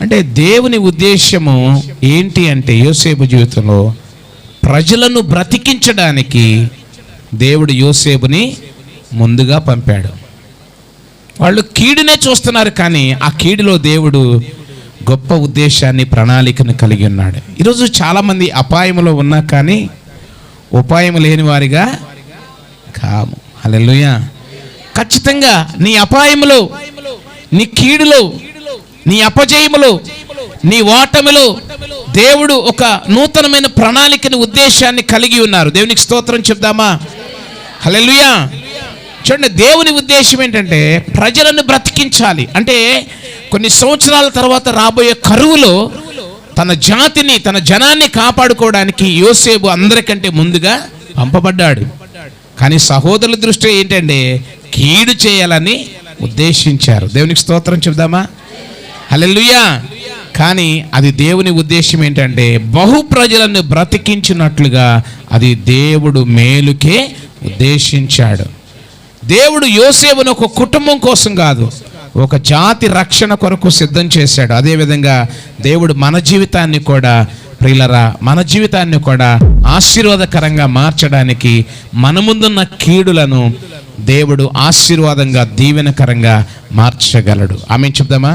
అంటే దేవుని ఉద్దేశము ఏంటి అంటే యోసేపు జీవితంలో ప్రజలను బ్రతికించడానికి దేవుడు యోసేపుని ముందుగా పంపాడు. వాళ్ళు కీడునే చూస్తున్నారు కానీ ఆ కీడులో దేవుడు గొప్ప ఉద్దేశాన్ని ప్రణాళికను కలిగి ఉన్నాడు. ఈరోజు చాలామంది అపాయంలో ఉన్నా కానీ ఉపాయం లేని వారిగా కాము. హల్లెలూయా. ఖచ్చితంగా నీ అపాయములో నీ కీడులో నీ అపజయములు నీ ఓటమిలో దేవుడు ఒక నూతనమైన ప్రణాళికని ఉద్దేశాన్ని కలిగి ఉన్నారు. దేవునికి స్తోత్రం చెప్దామా? హలెలుయా చూడండి దేవుని ఉద్దేశం ఏంటంటే ప్రజలను బ్రతికించాలి. అంటే కొన్ని సంవత్సరాల తర్వాత రాబోయే కరువులో తన జాతిని తన జనాన్ని కాపాడుకోవడానికి యోసేపు అందరికంటే ముందుగా పంపబడ్డాడు. కానీ సహోదరుల దృష్టి ఏంటంటే కీడు చేయాలని ఉద్దేశించారు. దేవునికి స్తోత్రం చెప్దామా? హల్లెలూయా. కానీ అది దేవుని ఉద్దేశం ఏంటంటే బహు ప్రజలను బ్రతికించినట్లుగా అది దేవుడు మేలుకే ఉద్దేశించాడు. దేవుడు యోసేపును ఒక కుటుంబం కోసం కాదు ఒక జాతి రక్షణ కొరకు సిద్ధం చేశాడు. అదేవిధంగా దేవుడు మన జీవితాన్ని కూడా ప్రియులరా మన జీవితాన్ని కూడా ఆశీర్వాదకరంగా మార్చడానికి మన ముందున్న కీడులను దేవుడు ఆశీర్వాదంగా దీవెనకరంగా మార్చగలడు. ఆమె చెప్దామా?